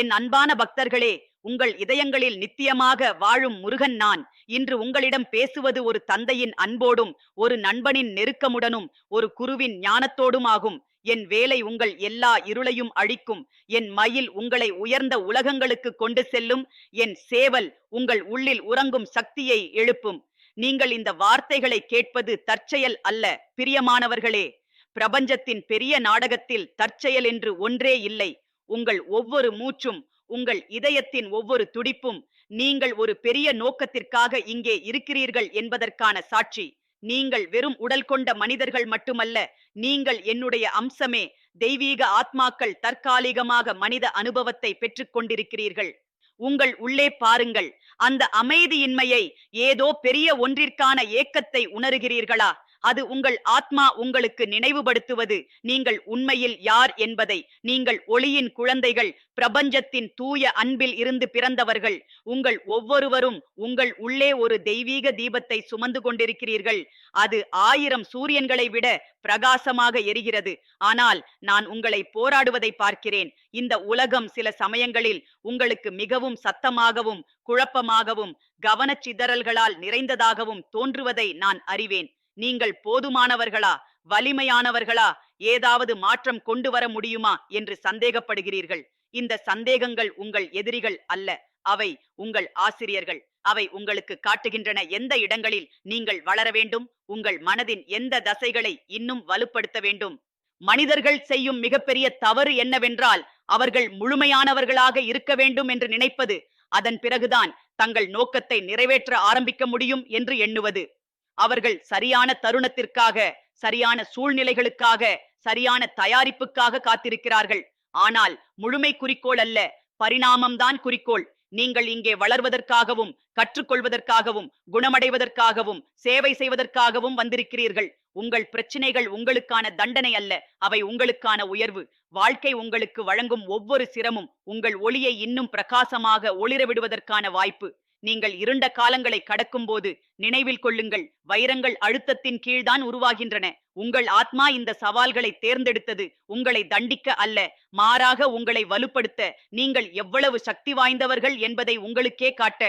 என் அன்பான பக்தர்களே உங்கள் இதயங்களில் நித்தியமாக வாழும் முருகன் நான். இன்று உங்களிடம் பேசுவது ஒரு தந்தையின் அன்போடும் ஒரு நண்பனின் நெருக்கமுடனும் ஒரு குருவின் ஞானத்தோடும் ஆகும் என் வேலை உங்கள் எல்லா இருளையும் அழிக்கும். என் மயில் உங்களை உயர்ந்த உலகங்களுக்கு கொண்டு செல்லும். என் சேவல் உங்கள் உள்ளில் உறங்கும் சக்தியை எழுப்பும். நீங்கள் இந்த வார்த்தைகளை கேட்பது தற்செயல் அல்ல பிரியமானவர்களே. பிரபஞ்சத்தின் பெரிய நாடகத்தில் தற்செயல் என்று ஒன்றே இல்லை. உங்கள் ஒவ்வொரு மூச்சும் உங்கள் இதயத்தின் ஒவ்வொரு துடிப்பும் நீங்கள் ஒரு பெரிய நோக்கத்திற்காக இங்கே இருக்கிறீர்கள் என்பதற்கான சாட்சி. நீங்கள் வெறும் உடல் கொண்ட மனிதர்கள் மட்டுமல்ல நீங்கள் என்னுடைய அம்சமே தெய்வீக ஆத்மாக்கள் தற்காலிகமாக மனித அனுபவத்தை பெற்றுக்கொண்டிருக்கிறீர்கள் உங்கள் உள்ளே பாருங்கள் அந்த அமைதியின்மையை ஏதோ பெரிய ஒன்றிற்கான ஏக்கத்தை உணர்கிறீர்களா? அது உங்கள் ஆத்மா உங்களுக்கு நினைவுபடுத்துவது. நீங்கள் உண்மையில் யார் என்பதை. நீங்கள் ஒளியின் குழந்தைகள் பிரபஞ்சத்தின் தூய அன்பில் இருந்து பிறந்தவர்கள். உங்கள் ஒவ்வொருவரும் உங்கள் உள்ளே ஒரு தெய்வீக தீபத்தை சுமந்து கொண்டிருக்கிறீர்கள். அது ஆயிரம் சூரியன்களை விட பிரகாசமாக எரிகிறது. ஆனால் நான் உங்களை போராடுவதை பார்க்கிறேன். இந்த உலகம் சில சமயங்களில் உங்களுக்கு மிகவும் சத்தமாகவும் குழப்பமாகவும் கவனச்சிதறல்களால் நிறைந்ததாகவும் தோன்றுவதை நான் அறிவேன். நீங்கள் போதுமானவர்களா? வலிமையானவர்களா? ஏதாவது மாற்றம் கொண்டு வர முடியுமா? என்று சந்தேகப்படுகிறீர்கள். இந்த சந்தேகங்கள் உங்கள் எதிரிகள் அல்ல. அவை உங்கள் ஆசிரியர்கள். அவை உங்களுக்கு காட்டுகின்றன. எந்த இடங்களில் நீங்கள் வளர வேண்டும்? உங்கள் மனதின் எந்த தசைகளை இன்னும் வலுப்படுத்த வேண்டும்? மனிதர்கள் செய்யும் மிகப்பெரிய தவறு என்னவென்றால் அவர்கள் முழுமையானவர்களாக இருக்க வேண்டும் என்று நினைப்பது. அதன் பிறகுதான் தங்கள் நோக்கத்தை நிறைவேற்ற ஆரம்பிக்க முடியும் என்று எண்ணுவது. அவர்கள் சரியான தருணத்திற்காக சரியான சூழ்நிலைகளுக்காக சரியான தயாரிப்புக்காக காத்திருக்கிறார்கள். ஆனால் முழுமை குறிக்கோள் அல்ல பரிணாமம்தான் குறிக்கோள். நீங்கள் இங்கே வளர்வதற்காகவும் கற்றுக்கொள்வதற்காகவும் குணமடைவதற்காகவும் சேவை செய்வதற்காகவும் வந்திருக்கிறீர்கள். உங்கள் பிரச்சனைகள் உங்களுக்கான தண்டனை அல்ல அவை உங்களுக்கான உயர்வு. வாழ்க்கை உங்களுக்கு வழங்கும் ஒவ்வொரு சிரமும் உங்கள் ஒளியை இன்னும் பிரகாசமாக ஒளிர விடுவதற்கான வாய்ப்பு. நீங்கள் இருண்ட காலங்களை கடக்கும் போது நினைவில் கொள்ளுங்கள். வைரங்கள் அழுத்தத்தின் கீழ்தான் உருவாகின்றன. உங்கள் ஆத்மா இந்த சவால்களை தேர்ந்தெடுத்தது உங்களை தண்டிக்க அல்ல. மாறாக உங்களை வலுப்படுத்த நீங்கள் எவ்வளவு சக்தி வாய்ந்தவர்கள் என்பதை உங்களுக்கே காட்ட.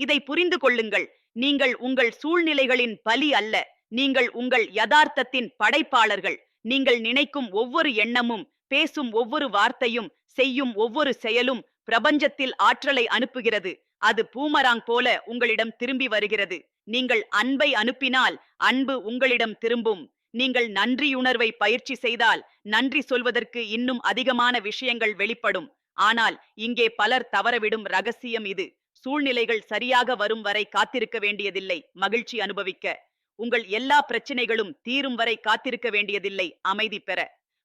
இதை புரிந்து கொள்ளுங்கள். நீங்கள் உங்கள் சூழ்நிலைகளின் பலி அல்ல. நீங்கள் உங்கள் யதார்த்தத்தின் படைப்பாளர்கள். நீங்கள் நினைக்கும் ஒவ்வொரு எண்ணமும் பேசும் ஒவ்வொரு வார்த்தையும் செய்யும் ஒவ்வொரு செயலும் பிரபஞ்சத்தில் ஆற்றலை அனுப்புகிறது. அது பூமராங் போல உங்களிடம் திரும்பி வருகிறது. நீங்கள் அன்பை அனுப்பினால் அன்பு உங்களிடம் திரும்பும். நீங்கள் நன்றியுணர்வை பயிற்சி செய்தால் நன்றி சொல்வதற்கு இன்னும் அதிகமான விஷயங்கள் வெளிப்படும். ஆனால் இங்கே பலர் தவறவிடும் ரகசியம் இது. சூழ்நிலைகள் சரியாக வரும் வரை காத்திருக்க வேண்டியதில்லை. மகிழ்ச்சி அனுபவிக்க. உங்கள் எல்லா பிரச்சனைகளும் தீரும் வரை காத்திருக்க வேண்டியதில்லை. அமைதி பெற.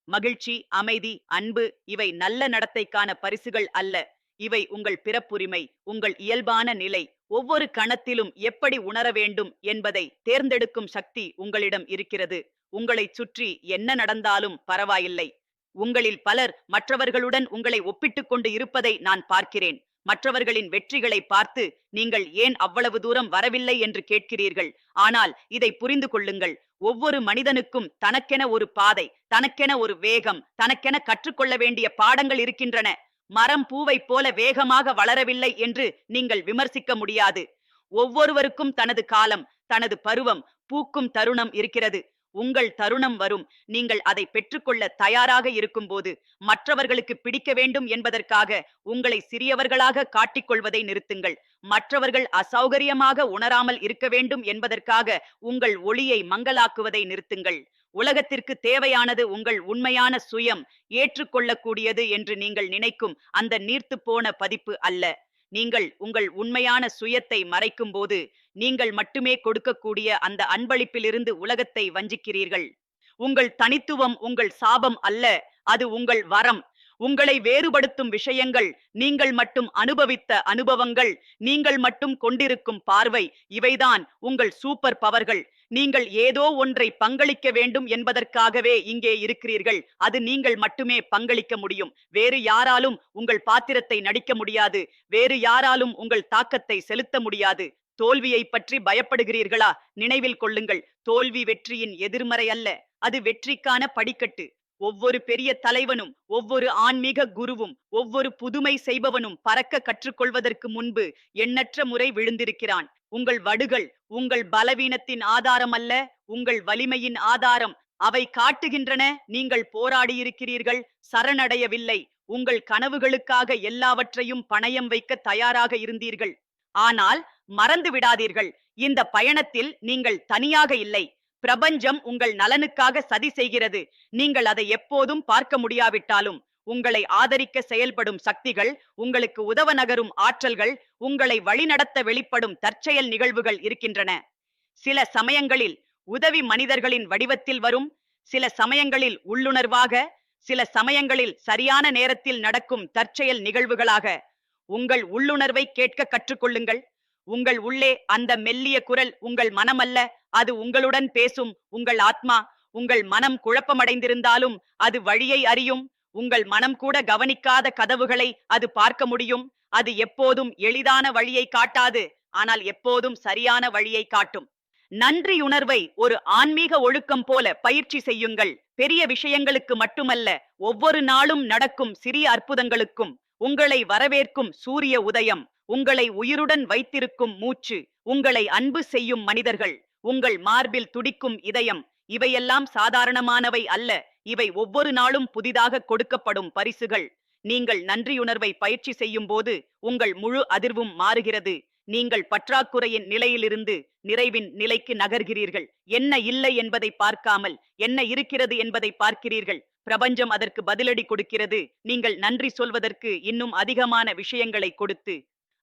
மகிழ்ச்சி அமைதி அன்பு இவை நல்ல நடத்தைக்கான பரிசுகள் அல்ல. இவை உங்கள் பிறப்புரிமை உங்கள் இயல்பான நிலை. ஒவ்வொரு கணத்திலும் எப்படி உணர வேண்டும் என்பதை தேர்ந்தெடுக்கும் சக்தி உங்களிடம் இருக்கிறது. உங்களைச் சுற்றி என்ன நடந்தாலும் பரவாயில்லை. உங்களில் பலர் மற்றவர்களுடன் உங்களை ஒப்பிட்டுக் கொண்டு இருப்பதை நான் பார்க்கிறேன். மற்றவர்களின் வெற்றிகளை பார்த்து நீங்கள் ஏன் அவ்வளவு தூரம் வரவில்லை என்று கேட்கிறீர்கள்? ஆனால் இதை புரிந்து கொள்ளுங்கள். ஒவ்வொரு மனிதனுக்கும் தனக்கென ஒரு பாதை தனக்கென ஒரு வேகம் தனக்கென கற்றுக்கொள்ள வேண்டிய பாடங்கள் இருக்கின்றன. மரம் பூவைப் போல வேகமாக வளரவில்லை என்று நீங்கள் விமர்சிக்க முடியாது. ஒவ்வொருவருக்கும் தனது காலம் தனது பருவம் பூக்கும் தருணம் இருக்கிறது. உங்கள் தருணம் வரும். நீங்கள் அதை பெற்றுக்கொள்ள தயாராக இருக்கும்போது மற்றவர்களுக்கு பிடிக்க வேண்டும் என்பதற்காக உங்களை சிறியவர்களாக காட்டிக்கொள்வதை நிறுத்துங்கள். மற்றவர்கள் அசௌகரியமாக உணராமல் இருக்க வேண்டும் என்பதற்காக உங்கள் ஒளியை மங்கலாக்குவதை நிறுத்துங்கள். உலகத்திற்கு தேவையானது உங்கள் உண்மையான சுயம் ஏற்றுக்கொள்ளக்கூடியது என்று நீங்கள் நினைக்கும் அந்த நீர்த்து போன பதிப்பு அல்ல. நீங்கள் உங்கள் உண்மையான சுயத்தை மறைக்கும் போது நீங்கள் மட்டுமே கொடுக்கக்கூடிய அந்த அன்பளிப்பிலிருந்து உலகத்தை வஞ்சிக்கிறீர்கள். உங்கள் தனித்துவம் உங்கள் சாபம் அல்ல அது உங்கள் வரம். உங்களை வேறுபடுத்தும் விஷயங்கள் நீங்கள் மட்டும் அனுபவித்த அனுபவங்கள் நீங்கள் மட்டும் கொண்டிருக்கும் பார்வை இவைதான் உங்கள் சூப்பர் பவர்கள். நீங்கள் ஏதோ ஒன்றை பங்களிக்க வேண்டும் என்பதற்காகவே இங்கே இருக்கிறீர்கள். அது நீங்கள் மட்டுமே பங்களிக்க முடியும். வேறு யாராலும் உங்கள் பாத்திரத்தை நடிக்க முடியாது. வேறு யாராலும் உங்கள் தாக்கத்தை செலுத்த முடியாது. தோல்வியை பற்றி பயப்படுகிறீர்களா? நினைவில் கொள்ளுங்கள். தோல்வி வெற்றியின் எதிர்மறை அல்ல. அது வெற்றிக்கான படிக்கட்டு. ஒவ்வொரு பெரிய தலைவனும் ஒவ்வொரு ஆன்மீக குருவும் ஒவ்வொரு புதுமை செய்பவனும் பறக்க கற்றுக்கொள்வதற்கு முன்பு எண்ணற்ற முறை விழுந்திருக்கிறான். உங்கள் வடுகள் உங்கள் பலவீனத்தின் ஆதாரம் அல்ல உங்கள் வலிமையின் ஆதாரம். அவை காட்டுகின்றன நீங்கள் போராடியிருக்கிறீர்கள் சரணடையவில்லை. உங்கள் கனவுகளுக்காக எல்லாவற்றையும் பணயம் வைக்க தயாராக இருந்தீர்கள். ஆனால் மறந்து விடாதீர்கள். இந்த பயணத்தில் நீங்கள் தனியாக இல்லை. பிரபஞ்சம் உங்கள் நலனுக்காக சதி செய்கிறது. நீங்கள் அதை எப்போதும் பார்க்க முடியாவிட்டாலும். உங்களை ஆதரிக்க செயல்படும் சக்திகள் உங்களுக்கு உதவ நகரும் ஆற்றல்கள் உங்களை வழிநடத்த வெளிப்படும் தற்செயல் நிகழ்வுகள் இருக்கின்றன. சில சமயங்களில் உதவி மனிதர்களின் வடிவத்தில் வரும் சில சமயங்களில் உள்ளுணர்வாக சில சமயங்களில் சரியான நேரத்தில் நடக்கும் தற்செயல் நிகழ்வுகளாக. உங்கள் உள்ளுணர்வை கேட்க கற்றுக்கொள்ளுங்கள். உங்கள் உள்ளே அந்த மெல்லிய குரல் உங்கள் மனமல்ல அது உங்களுடன் பேசும் உங்கள் ஆத்மா உங்கள் மனம் குழப்பமடைந்திருந்தாலும் அது வழியை அறியும் உங்கள் மனம் கூட கவனிக்காத கதவுகளை அது பார்க்க முடியும். அது எப்போதும் எளிதான வழியை காட்டாது ஆனால் எப்போதும் சரியான வழியை காட்டும். நன்றியுணர்வை ஒரு ஆன்மீக ஒழுக்கம் போல பயிற்சி செய்யுங்கள். பெரிய விஷயங்களுக்கு மட்டுமல்ல ஒவ்வொரு நாளும் நடக்கும் சிறிய அற்புதங்களுக்கும் உங்களை வரவேற்கும் சூரிய உதயம் உங்களை உயிருடன் வைத்திருக்கும் மூச்சு உங்களை அன்பு செய்யும் மனிதர்கள் உங்கள் மார்பில் துடிக்கும் இதயம் இவையெல்லாம் சாதாரணமானவை அல்ல. இவை ஒவ்வொரு நாளும் புதிதாக கொடுக்கப்படும் பரிசுகள். நீங்கள் நன்றியுணர்வை பயிற்சி செய்யும் போது உங்கள் முழு அதிர்வும் மாறுகிறது. நீங்கள் பற்றாக்குறையின் நிலையிலிருந்து நிறைவின் நிலைக்கு நகர்கிறீர்கள். என்ன இல்லை என்பதை பார்க்காமல் என்ன இருக்கிறது என்பதை பார்க்கிறீர்கள். பிரபஞ்சம் அதற்கு பதிலடி கொடுக்கிறது. நீங்கள் நன்றி சொல்வதற்கு இன்னும் அதிகமான விஷயங்களை கொடுத்து.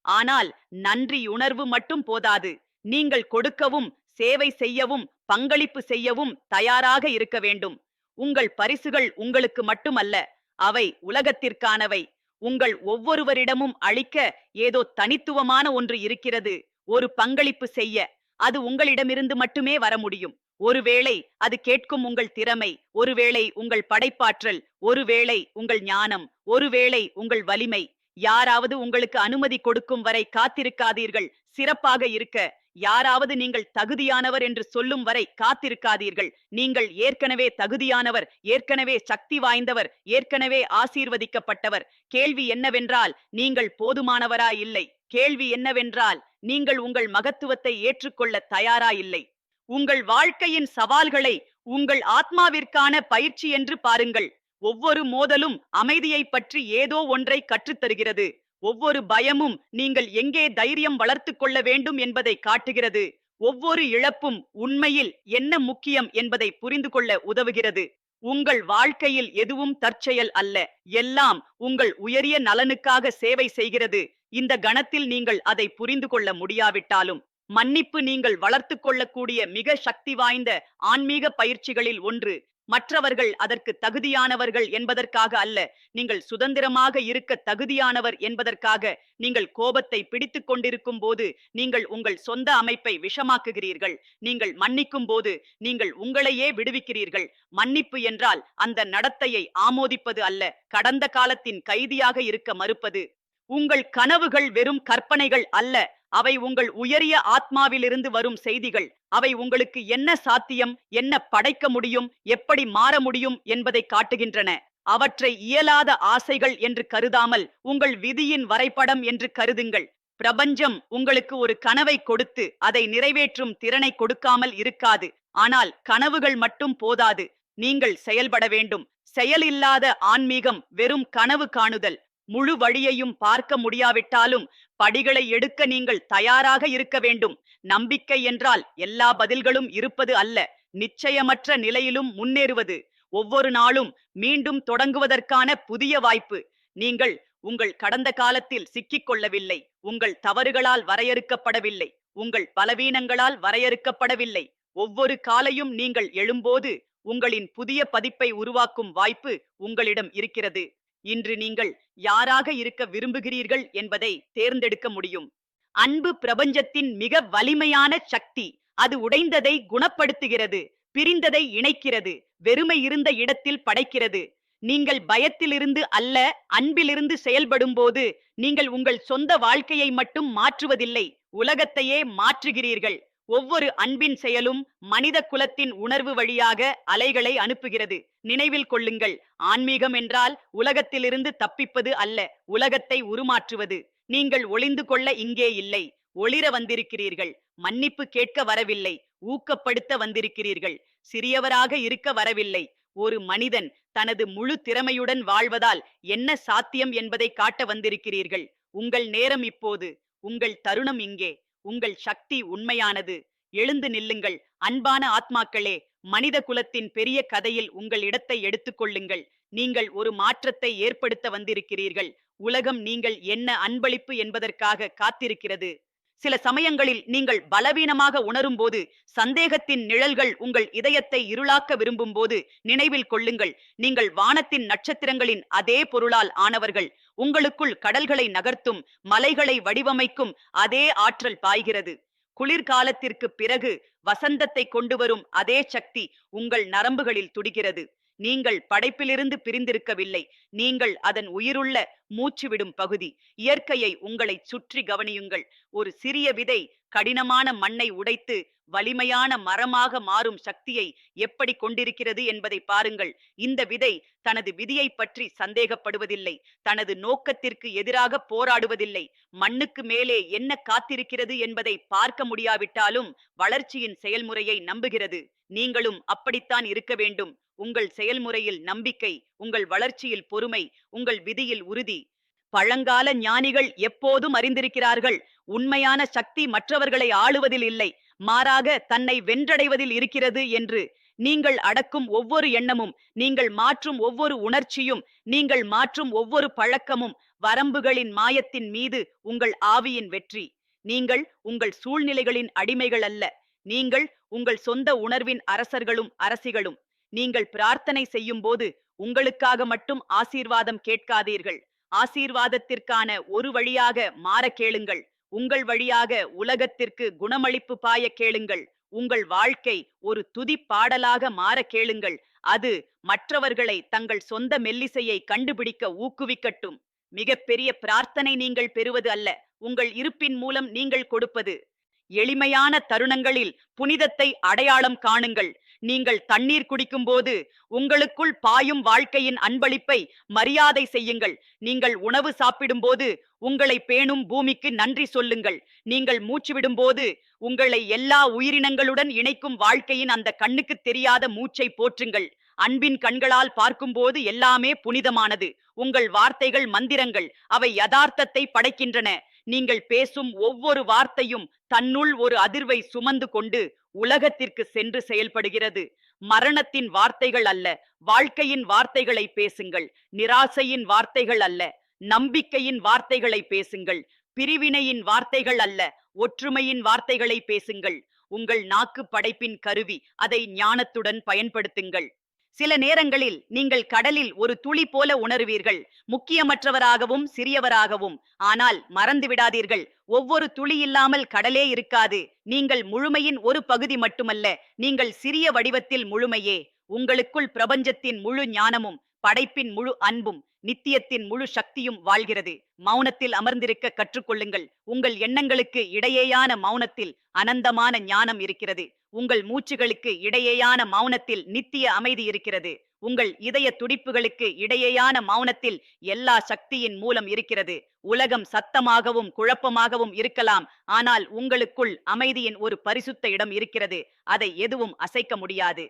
ஆனால் நன்றி உணர்வு மட்டும் போதாது. நீங்கள் கொடுக்கவும் சேவை செய்யவும் பங்களிப்பு செய்யவும் தயாராக இருக்க வேண்டும். உங்கள் பரிசுகள் உங்களுக்கு மட்டுமல்ல அவை உலகத்திற்கானவை. உங்கள் ஒவ்வொருவரிடமும் அளிக்க ஏதோ தனித்துவமான ஒன்று இருக்கிறது ஒரு பங்களிப்பு செய்ய. அது உங்களிடமிருந்து மட்டுமே வர முடியும். ஒருவேளை அது கேட்கும் உங்கள் திறமை ஒருவேளை உங்கள் படைப்பாற்றல் ஒருவேளை உங்கள் ஞானம் ஒருவேளை உங்கள் வலிமை. யாராவது உங்களுக்கு அனுமதி கொடுக்கும் வரை காத்திருக்காதீர்கள். சிறப்பாக இருக்க யாராவது நீங்கள் தகுதியானவர் என்று சொல்லும் வரை காத்திருக்காதீர்கள். நீங்கள் ஏற்கனவே தகுதியானவர் ஏற்கனவே சக்தி வாய்ந்தவர் ஏற்கனவே ஆசீர்வதிக்கப்பட்டவர். கேள்வி என்னவென்றால் நீங்கள் போதுமானவரா இல்லை கேள்வி என்னவென்றால் நீங்கள் உங்கள் மகத்துவத்தை ஏற்றுக்கொள்ள தயாரா இல்லை உங்கள் வாழ்க்கையின் சவால்களை உங்கள் ஆத்மாவிற்கான பயிற்சி என்று பாருங்கள். ஒவ்வொரு மோதலும் அமைதியை பற்றி ஏதோ ஒன்றை கற்றுத்தருகிறது. ஒவ்வொரு பயமும் நீங்கள் எங்கே தைரியம் வளர்த்து கொள்ள வேண்டும் என்பதை காட்டுகிறது. ஒவ்வொரு இழப்பும் உண்மையில் என்ன முக்கியம் என்பதை புரிந்து கொள்ள உதவுகிறது. உங்கள் வாழ்க்கையில் எதுவும் தற்செயல் அல்ல. எல்லாம் உங்கள் உயரிய நலனுக்காக சேவை செய்கிறது. இந்த கணத்தில் நீங்கள் அதை புரிந்து கொள்ள முடியாவிட்டாலும் மன்னிப்பு நீங்கள் வளர்த்து கொள்ளக்கூடிய மிக சக்தி வாய்ந்த ஆன்மீக பயிற்சிகளில் ஒன்று மற்றவர்கள் அதற்கு தகுதியானவர்கள் என்பதற்காக அல்ல. நீங்கள் சுதந்திரமாக இருக்க தகுதியானவர் என்பதற்காக நீங்கள் கோபத்தை பிடித்துக் கொண்டிருக்கும் போது நீங்கள் உங்கள் சொந்த அமைப்பை விஷமாக்குகிறீர்கள். நீங்கள் மன்னிக்கும் போது நீங்கள் உங்களையே விடுவிக்கிறீர்கள். மன்னிப்பு என்றால் அந்த நடத்தையை ஆமோதிப்பது அல்ல. கடந்த காலத்தின் கைதியாக இருக்க மறுப்பது. உங்கள் கனவுகள் வெறும் கற்பனைகள் அல்ல. அவை உங்கள் உயரிய ஆத்மாவிலிருந்து வரும் செய்திகள். அவை உங்களுக்கு என்ன சாத்தியம் என்ன படைக்க முடியும் எப்படி மாற முடியும் என்பதை காட்டுகின்றன. அவற்றை இயலாத ஆசைகள் என்று கருதாமல் உங்கள் விதியின் வரைபடம் என்று கருதுங்கள். பிரபஞ்சம் உங்களுக்கு ஒரு கனவை கொடுத்து அதை நிறைவேற்றும் திறனை கொடுக்காமல் இருக்காது. ஆனால் கனவுகள் மட்டும் போதாது. நீங்கள் செயல்பட வேண்டும். செயலில்லாத ஆன்மீகம் வெறும் கனவு காணுதல். முழு வழியையும் பார்க்க முடியாவிட்டாலும் படிகளை எடுக்க நீங்கள் தயாராக இருக்க வேண்டும். நம்பிக்கை என்றால் எல்லா பதில்களும் இருப்பது அல்ல நிச்சயமற்ற நிலையிலும் முன்னேறுவது. ஒவ்வொரு நாளும் மீண்டும் தொடங்குவதற்கான புதிய வாய்ப்பு. நீங்கள் உங்கள் கடந்த காலத்தில் சிக்கிக் கொள்ளவில்லை உங்கள் தவறுகளால் வரையறுக்கப்படவில்லை உங்கள் பலவீனங்களால் வரையறுக்கப்படவில்லை. ஒவ்வொரு காலையும் நீங்கள் எழும்போது உங்களின் புதிய பதிப்பை உருவாக்கும் வாய்ப்பு உங்களிடம் இருக்கிறது. இன்று நீங்கள் யாராக இருக்க விரும்புகிறீர்கள் என்பதை தேர்ந்தெடுக்க முடியும். அன்பு பிரபஞ்சத்தின் மிக வலிமையான சக்தி அது உடைந்ததை குணப்படுத்துகிறது பிரிந்ததை இணைக்கிறது வெறுமை இருந்த இடத்தில் படைக்கிறது. நீங்கள் பயத்திலிருந்து அல்ல அன்பிலிருந்து செயல்படும் போது நீங்கள் உங்கள் சொந்த வாழ்க்கையை மட்டும் மாற்றுவதில்லை உலகத்தையே மாற்றுகிறீர்கள். ஒவ்வொரு அன்பின் செயலும் மனித குலத்தின் உணர்வு வழியாக அலைகளை அனுப்புகிறது. நினைவில் கொள்ளுங்கள். ஆன்மீகம் என்றால் உலகத்திலிருந்து தப்பிப்பது அல்ல உலகத்தை உருமாற்றுவது. நீங்கள் ஒளிந்து கொள்ள இங்கே இல்லை. ஒளிர வந்திருக்கிறீர்கள். மன்னிப்பு கேட்க வரவில்லை. ஊக்கப்படுத்த வந்திருக்கிறீர்கள். சிறியவராக இருக்க வரவில்லை. ஒரு மனிதன் தனது முழு திறமையுடன் வாழ்வதால் என்ன சாத்தியம் என்பதை காட்ட வந்திருக்கிறீர்கள். உங்கள் நேரம் இப்போது. உங்கள் தருணம் இங்கே. உங்கள் சக்தி உண்மையானது. எழுந்து நில்லுங்கள். அன்பான ஆத்மாக்களே மனித குலத்தின் பெரிய கதையில் உங்கள் இடத்தை எடுத்துக்கொள்ளுங்கள் நீங்கள் ஒரு மாற்றத்தை ஏற்படுத்த வந்திருக்கிறீர்கள். உலகம் நீங்கள் என்ன அன்பளிப்பு என்பதற்காக காத்திருக்கிறது. சில சமயங்களில் நீங்கள் பலவீனமாக உணரும் போது சந்தேகத்தின் நிழல்கள் உங்கள் இதயத்தை இருளாக்க விரும்பும் போது நினைவில் கொள்ளுங்கள். நீங்கள் வானத்தின் நட்சத்திரங்களின் அதே பொருளால் ஆனவர்கள். உங்களுக்குள் கடல்களை நகர்த்தும் மலைகளை வடிவமைக்கும் அதே ஆற்றல் பாய்கிறது. குளிர்காலத்திற்கு பிறகு வசந்தத்தை கொண்டு வரும் அதே சக்தி உங்கள் நரம்புகளில் துடிக்கிறது. நீங்கள் படைப்பிலிருந்து பிரிந்திருக்கவில்லை. நீங்கள் அதன் உயிருள்ள மூச்சுவிடும் பகுதி. இயற்கையை உங்களை சுற்றி கவனியுங்கள். ஒரு சிறிய விதை கடினமான மண்ணை உடைத்து வலிமையான மரமாக மாறும் சக்தியை எப்படி கொண்டிருக்கிறது என்பதை பாருங்கள். இந்த விதை தனது விதியை பற்றி சந்தேகப்படுவதில்லை. தனது நோக்கத்திற்கு எதிராக போராடுவதில்லை. மண்ணுக்கு மேலே என்ன காத்திருக்கிறது என்பதை பார்க்க முடியாவிட்டாலும் வளர்ச்சியின் செயல்முறையை நம்புகிறது. நீங்களும் அப்படித்தான் இருக்க வேண்டும். உங்கள் செயல்முறையில் நம்பிக்கை உங்கள் வளர்ச்சியில் பொறுமை உங்கள் விதியில் உறுதி. பழங்கால ஞானிகள் எப்போதும் அறிந்திருக்கிறார்கள் உண்மையான சக்தி மற்றவர்களை ஆளுவதில் இல்லை மாறாக தன்னை வென்றடைவதில் இருக்கிறது என்று. நீங்கள் அடக்கும் ஒவ்வொரு எண்ணமும் நீங்கள் மாற்றும் ஒவ்வொரு உணர்ச்சியும் நீங்கள் மாற்றும் ஒவ்வொரு பழக்கமும் வரம்புகளின் மாயத்தின் மீது உங்கள் ஆவியின் வெற்றி. நீங்கள் உங்கள் சூழ்நிலைகளின் அடிமைகள் அல்ல நீங்கள் உங்கள் சொந்த உணர்வின் அரசர்களும் அரசிகளும். நீங்கள் பிரார்த்தனை செய்யும் போது உங்களுக்காக மட்டும் ஆசீர்வாதம் கேட்காதீர்கள். ஆசீர்வாதத்திற்கான ஒரு வழியாக மாற கேளுங்கள். உங்கள் வழியாக உலகத்திற்கு குணமளிப்பு பாய கேளுங்கள். உங்கள் வாழ்க்கை ஒரு துதி பாடலாக மாற கேளுங்கள். அது மற்றவர்களை தங்கள் சொந்த மெல்லிசையை கண்டுபிடிக்க ஊக்குவிக்கட்டும். மிகப்பெரிய பிரார்த்தனை நீங்கள் பெறுவது அல்ல உங்கள் இருப்பின் மூலம் நீங்கள் கொடுப்பது. எளிமையான தருணங்களில் புனிதத்தை அடையாளம் காணுங்கள். நீங்கள் தண்ணீர் குடிக்கும்போது உங்களுக்குள் பாயும் வாழ்க்கையின் அன்பளிப்பை மரியாதை செய்யுங்கள். நீங்கள் உணவு சாப்பிடும்போது உங்களை பேணும் பூமிக்கு நன்றி சொல்லுங்கள். நீங்கள் மூச்சு விடும்போது உங்களை எல்லா உயிரினங்களுடன் இணைக்கும் வாழ்க்கையின் அந்த கண்ணுக்கு தெரியாத மூச்சை போற்றுங்கள். அன்பின் கண்களால் பார்க்கும்போது எல்லாமே புனிதமானது. உங்கள் வார்த்தைகள் மந்திரங்கள். அவை யதார்த்தத்தை படைக்கின்றன. நீங்கள் பேசும் ஒவ்வொரு வார்த்தையும் தன்னுள் ஒரு அதிர்வை சுமந்து கொண்டு உலகத்திற்கு சென்று செயல்படுகிறது. மரணத்தின் வார்த்தைகள் அல்ல வாழ்க்கையின் வார்த்தைகளை பேசுங்கள். நிராசையின் வார்த்தைகள் அல்ல நம்பிக்கையின் வார்த்தைகளை பேசுங்கள். பிரிவினையின் வார்த்தைகள் அல்ல ஒற்றுமையின் வார்த்தைகளை பேசுங்கள். உங்கள் நாக்கு படைப்பின் கருவி அதை ஞானத்துடன் பயன்படுத்துங்கள். சில நேரங்களில் நீங்கள் கடலில் ஒரு துளி போல உணருவீர்கள். முக்கியமற்றவராகவும் சிறியவராகவும். ஆனால் மறந்து விடாதீர்கள். ஒவ்வொரு துளி இல்லாமல் கடலே இருக்காது. நீங்கள் முழுமையின் ஒரு பகுதி மட்டுமல்ல நீங்கள் சிறிய வடிவத்தில் முழுமையே. உங்களுக்குள் பிரபஞ்சத்தின் முழு ஞானமும் படைப்பின் முழு அன்பும் நித்தியத்தின் முழு சக்தியும் வாழ்கிறது. மௌனத்தில் அமர்ந்திருக்க கற்றுக்கொள்ளுங்கள். உங்கள் எண்ணங்களுக்கு இடையேயான மௌனத்தில் அனந்தமான ஞானம் இருக்கிறது. உங்கள் மூச்சுகளுக்கு இடையேயான மௌனத்தில் நித்திய அமைதி இருக்கிறது. உங்கள் இதய துடிப்புகளுக்கு இடையேயான மௌனத்தில் எல்லா சக்தியின் மூலம் இருக்கிறது. உலகம் சத்தமாகவும் குழப்பமாகவும் இருக்கலாம். ஆனால் உங்களுக்குள் அமைதியின் ஒரு பரிசுத்த இடம் இருக்கிறது. அதை எதுவும் அசைக்க முடியாது.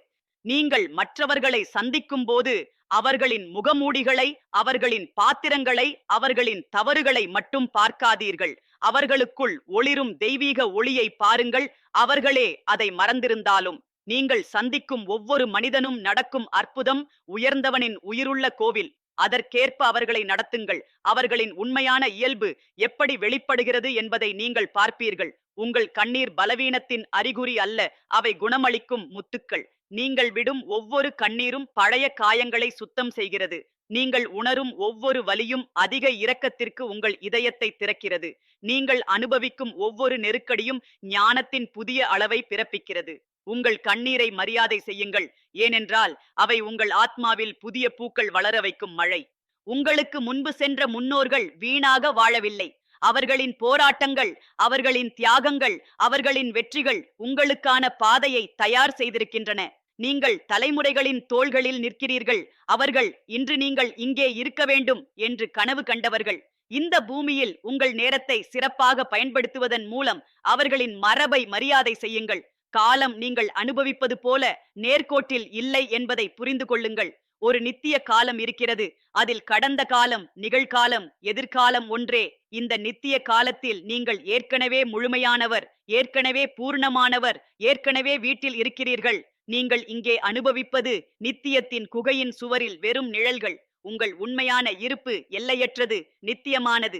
நீங்கள் மற்றவர்களை சந்திக்கும் போது அவர்களின் முகமூடிகளை அவர்களின் பாத்திரங்களை அவர்களின் தவறுகளை மட்டும் பார்க்காதீர்கள். அவர்களுக்குள் ஒளிரும் தெய்வீக ஒளியை பாருங்கள். அவர்களே அதை மறந்திருந்தாலும். நீங்கள் சந்திக்கும் ஒவ்வொரு மனிதனும் நடக்கும் அற்புதம் உயர்ந்தவனின் உயிருள்ள கோவில். அதற்கேற்ப அவர்களை நடத்துங்கள். அவர்களின் உண்மையான இயல்பு எப்படி வெளிப்படுகிறது என்பதை நீங்கள் பார்ப்பீர்கள். உங்கள் கண்ணீர் பலவீனத்தின் அறிகுறி அல்ல. அவை குணமளிக்கும் முத்துக்கள். நீங்கள் விடும் ஒவ்வொரு கண்ணீரும் பழைய காயங்களை சுத்தம் செய்கிறது. நீங்கள் உணரும் ஒவ்வொரு வலியும் அதிக இரக்கத்திற்கு உங்கள் இதயத்தை திறக்கிறது. நீங்கள் அனுபவிக்கும் ஒவ்வொரு நெருக்கடியும் ஞானத்தின் புதிய அளவை பிறப்பிக்கிறது. உங்கள் கண்ணீரை மரியாதை செய்யுங்கள். ஏனென்றால் அவை உங்கள் ஆத்மாவில் புதிய பூக்கள் வளர வைக்கும் மழை. உங்களுக்கு முன்பு சென்ற முன்னோர்கள் வீணாக வாழவில்லை. அவர்களின் போராட்டங்கள் அவர்களின் தியாகங்கள் அவர்களின் வெற்றிகள் உங்களுக்கான பாதையை தயார் செய்திருக்கின்றன. நீங்கள் தலைமுறைகளின் தோள்களில் நிற்கிறீர்கள். அவர்கள் இன்று நீங்கள் இங்கே இருக்க வேண்டும் என்று கனவு கண்டவர்கள். இந்த பூமியில் உங்கள் நேரத்தை சிறப்பாக பயன்படுத்துவதன் மூலம் அவர்களின் மரபை மரியாதை செய்யுங்கள். காலம் நீங்கள் அனுபவிப்பது போல நேர்கோட்டில் இல்லை என்பதை புரிந்து கொள்ளுங்கள். ஒரு நித்திய காலம் இருக்கிறது. அதில் கடந்த காலம் நிகழ்காலம் எதிர்காலம் ஒன்றே. இந்த நித்திய காலத்தில் நீங்கள் ஏற்கனவே முழுமையானவர் ஏற்கனவே பூர்ணமானவர் ஏற்கனவே வீட்டில் இருக்கிறீர்கள். நீங்கள் இங்கே அனுபவிப்பது நித்தியத்தின் குகையின் சுவரில் வெறும் நிழல்கள். உங்கள் உண்மையான இருப்பு எல்லையற்றது நித்தியமானது.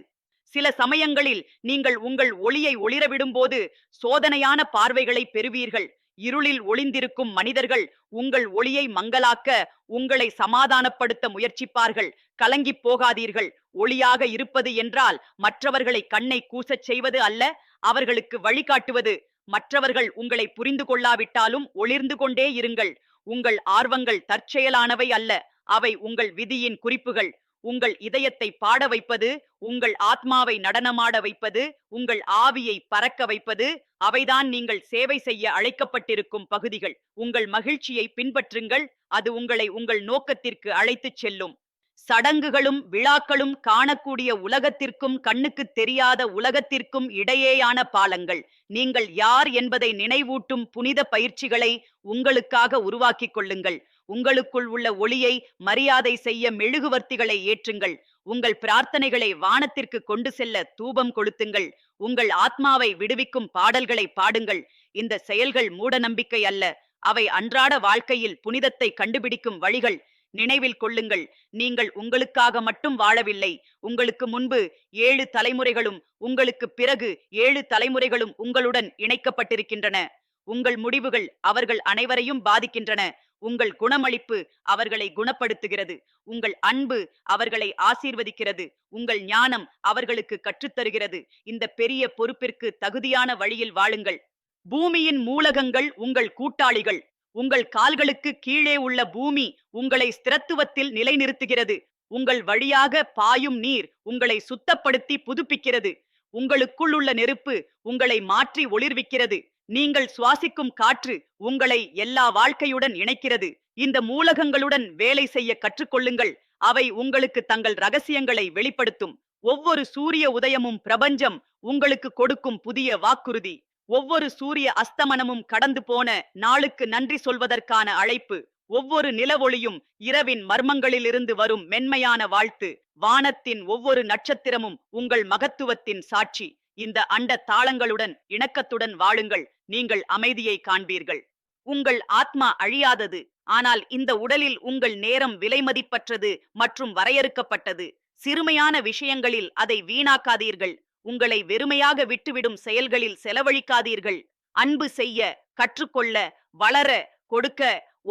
சில சமயங்களில் நீங்கள் உங்கள் ஒளியை ஒளிரவிடும்போது சோதனையான பார்வைகளை பெறுவீர்கள். இருளில் ஒளிந்திருக்கும் மனிதர்கள் உங்கள் ஒளியை மங்கலாக்க உங்களை சமாதானப்படுத்த முயற்சிப்பார்கள். கலங்கிப் போகாதீர்கள். ஒளியாக இருப்பது என்றால் மற்றவர்களை கண்ணை கூசச் செய்வது அல்ல அவர்களுக்கு வழிகாட்டுவது. மற்றவர்கள் உங்களை புரிந்து கொள்ளாவிட்டாலும் ஒளிர்ந்து கொண்டே இருங்கள். உங்கள் ஆர்வங்கள் தற்செயலானவை அல்ல. அவை உங்கள் விதியின் குறிப்புகள். உங்கள் இதயத்தை பாட வைப்பது உங்கள் ஆத்மாவை நடனமாட வைப்பது உங்கள் ஆவியை பறக்க வைப்பது அவைதான் நீங்கள் சேவை செய்ய அழைக்கப்பட்டிருக்கும் பகுதிகள். உங்கள் மகிழ்ச்சியை பின்பற்றுங்கள். அது உங்களை உங்கள் நோக்கத்திற்கு அழைத்துச் செல்லும். சடங்குகளும் விழாக்களும் காணக்கூடிய உலகத்திற்கும் கண்ணுக்கு தெரியாத உலகத்திற்கும் இடையேயான பாலங்கள். நீங்கள் யார் என்பதை நினைவூட்டும் புனித பயிற்சிகளை உங்களுக்காக உருவாக்கிக் கொள்ளுங்கள். உங்களுக்குள் உள்ள ஒளியை மரியாதை செய்ய மெழுகுவர்த்திகளை ஏற்றுங்கள். உங்கள் பிரார்த்தனைகளை வானத்திற்கு கொண்டு செல்ல தூபம் கொளுத்துங்கள். உங்கள் ஆத்மாவை விடுவிக்கும் பாடல்களை பாடுங்கள். இந்த செயல்கள் மூட நம்பிக்கை அல்ல. அவை அன்றாட வாழ்க்கையில் புனிதத்தை கண்டுபிடிக்கும் வழிகள். நினைவில் கொள்ளுங்கள். நீங்கள் உங்களுக்காக மட்டும் வாழவில்லை. உங்களுக்கு முன்பு ஏழு தலைமுறைகளும் உங்களுக்கு பிறகு ஏழு தலைமுறைகளும் உங்களுடன் இணைக்கப்பட்டிருக்கின்றன. உங்கள் முடிவுகள் அவர்கள் அனைவரையும் பாதிக்கின்றன. உங்கள் குணமளிப்பு அவர்களை குணப்படுத்துகிறது. உங்கள் அன்பு அவர்களை ஆசீர்வதிக்கிறது. உங்கள் ஞானம் அவர்களுக்கு கற்றுத்தருகிறது. இந்த பெரிய பொறுப்பிற்கு தகுதியான வழியில் வாழுங்கள். பூமியின் மூலகங்கள் உங்கள் கூட்டாளிகள். உங்கள் கால்களுக்கு கீழே உள்ள பூமி உங்களை ஸ்திரத்துவத்தில் நிலைநிறுத்துகிறது. உங்கள் வழியாக பாயும் நீர் உங்களை சுத்தப்படுத்தி புதுப்பிக்கிறது. உங்களுக்குள் உள்ள நெருப்பு உங்களை மாற்றி ஒளிர்விக்கிறது. நீங்கள் சுவாசிக்கும் காற்று உங்களை எல்லா வாழ்க்கையுடன் இணைக்கிறது. இந்த மூலகங்களுடன் வேலை செய்ய கற்றுக்கொள்ளுங்கள். அவை உங்களுக்கு தங்கள் ரகசியங்களை வெளிப்படுத்தும். ஒவ்வொரு சூரிய உதயமும் பிரபஞ்சம் உங்களுக்கு கொடுக்கும் புதிய வாக்குறுதி. ஒவ்வொரு சூரிய அஸ்தமனமும் கடந்து போன நாளுக்கு நன்றி சொல்வதற்கான அழைப்பு ஒவ்வொரு நிலவொளியும் இரவின் மர்மங்களிலிருந்து வரும் மென்மையான வாழ்த்து வானத்தின் ஒவ்வொரு நட்சத்திரமும் உங்கள் மகத்துவத்தின் சாட்சி. இந்த அண்ட தாளங்களுடன் இணக்கத்துடன் வாழுங்கள் நீங்கள் அமைதியை காண்பீர்கள். உங்கள் ஆத்மா அழியாதது ஆனால் இந்த உடலில் உங்கள் நேரம் விலைமதிப்பற்றது மற்றும் வரையறுக்கப்பட்டது. சிறுமையான விஷயங்களில் அதை வீணாக்காதீர்கள். உங்களை வெறுமையாக விட்டுவிடும் செயல்களில் செலவழிக்காதீர்கள். அன்பு செய்ய கற்றுக்கொள்ள வளர கொடுக்க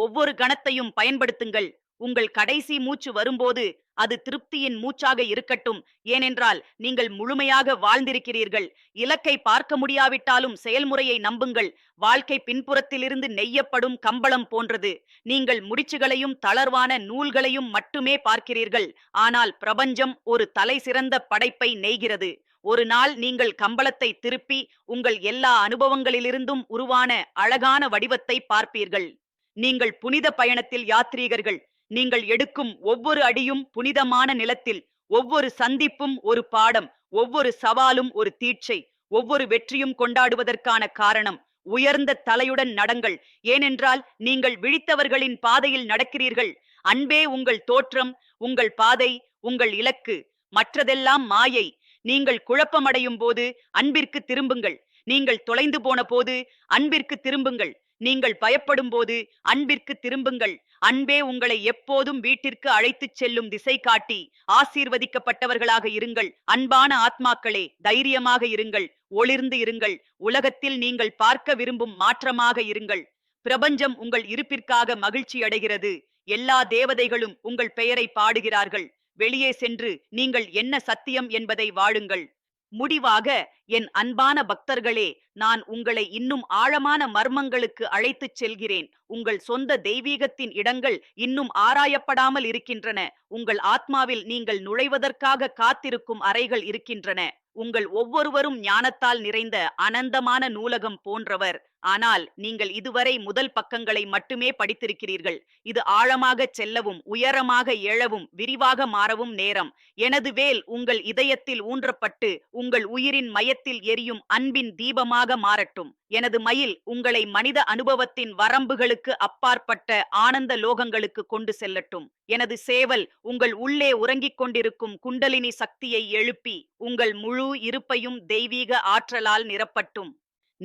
ஒவ்வொரு கணத்தையும் பயன்படுத்துங்கள். உங்கள் கடைசி மூச்சு வரும்போது அது திருப்தியின் மூச்சாக இருக்கட்டும். ஏனென்றால் நீங்கள் முழுமையாக வாழ்ந்திருக்கிறீர்கள். இலக்கை பார்க்க முடியாவிட்டாலும் செயல்முறையை நம்புங்கள். வாழ்க்கை பின்புறத்திலிருந்து நெய்யப்படும் கம்பளம் போன்றது. நீங்கள் முடிச்சுகளையும் தளர்வான நூல்களையும் மட்டுமே பார்க்கிறீர்கள். ஆனால் பிரபஞ்சம் ஒரு தலை சிறந்த படைப்பை நெய்கிறது. ஒரு நாள் நீங்கள் கம்பளத்தை திருப்பி உங்கள் எல்லா அனுபவங்களிலிருந்தும் உருவான அழகான வடிவத்தை பார்ப்பீர்கள். நீங்கள் புனித பயணத்தில் யாத்ரீகர்கள். நீங்கள் எடுக்கும் ஒவ்வொரு அடியும் புனிதமான நிலத்தில் ஒவ்வொரு சந்திப்பும் ஒரு பாடம் ஒவ்வொரு சவாலும் ஒரு தீட்சை ஒவ்வொரு வெற்றியும் கொண்டாடுவதற்கான காரணம் உயர்ந்த தலையுடன் நடங்கள். ஏனென்றால் நீங்கள் விழித்தவர்களின் பாதையில் நடக்கிறீர்கள். அன்பே உங்கள் தோற்றம் உங்கள் பாதை உங்கள் இலக்கு. மற்றதெல்லாம் மாயை. நீங்கள் குழப்பமடையும் போது அன்பிற்கு திரும்புங்கள். நீங்கள் தொலைந்து போன போது அன்பிற்கு திரும்புங்கள். நீங்கள் பயப்படும் போது அன்பிற்கு திரும்புங்கள். அன்பே உங்களை எப்போதும் வீட்டிற்கு அழைத்துச் செல்லும் திசை காட்டி ஆசீர்வதிக்கப்பட்டவர்களாக இருங்கள். அன்பான ஆத்மாக்களே தைரியமாக இருங்கள். ஒளிர்ந்து இருங்கள். உலகத்தில் நீங்கள் பார்க்க விரும்பும் மாற்றமாக இருங்கள். பிரபஞ்சம் உங்கள் இருப்பிற்காக மகிழ்ச்சி அடைகிறது எல்லா தேவதைகளும் உங்கள் பெயரை பாடுகிறார்கள். வெளியே சென்று நீங்கள் என்ன சத்தியம் என்பதை வாழுங்கள். முடிவாக என் அன்பான பக்தர்களே நான் உங்களை இன்னும் ஆழமான மர்மங்களுக்கு அழைத்துச் செல்கிறேன். உங்கள் சொந்த தெய்வீகத்தின் இடங்கள் இன்னும் ஆராயப்படாமல் இருக்கின்றன. உங்கள் ஆத்மாவில் நீங்கள் நுழைவதற்காக காத்திருக்கும் அறைகள் இருக்கின்றன. உங்கள் ஒவ்வொருவரும் ஞானத்தால் நிறைந்த அனந்தமான நூலகம் போன்றவர். ஆனால் நீங்கள் இதுவரை முதல் பக்கங்களை மட்டுமே படித்திருக்கிறீர்கள். இது ஆழமாகச் செல்லவும் உயரமாக எழவும் விரிவாக மாறவும் நேரம். எனது வேல் உங்கள் இதயத்தில் ஊன்றப்பட்டு உங்கள் உயிரின் மையத்தில் எரியும் அன்பின் தீபமாக மாறட்டும். எனது மயில் உங்களை மனித அனுபவத்தின் வரம்புகளுக்கு அப்பாற்பட்ட ஆனந்த லோகங்களுக்கு கொண்டு செல்லட்டும். எனது சேவல் உங்கள் உள்ளே உறங்கிக் கொண்டிருக்கும் குண்டலினி சக்தியை எழுப்பி உங்கள் முழு இருப்பையும் தெய்வீக ஆற்றலால் நிரப்பட்டும்.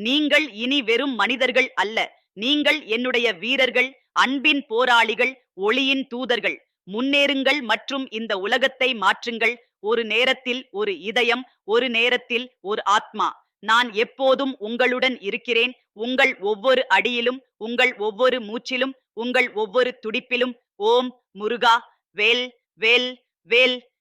நீங்கள் இனி வெறும் மனிதர்கள் அல்ல. நீங்கள் என்னுடைய வீரர்கள் அன்பின் போராளிகள் ஒளியின் தூதர்கள். முன்னேறுங்கள் மற்றும் இந்த உலகத்தை மாற்றுங்கள். ஒரு நேரத்தில் ஒரு இதயம் ஒரு நேரத்தில் ஒரு ஆத்மா. நான் எப்போதும் உங்களுடன் இருக்கிறேன். உங்கள் ஒவ்வொரு அடியிலும் உங்கள் ஒவ்வொரு மூச்சிலும் உங்கள் ஒவ்வொரு துடிப்பிலும். ஓம் முருகா வேல் வேல் வேல்.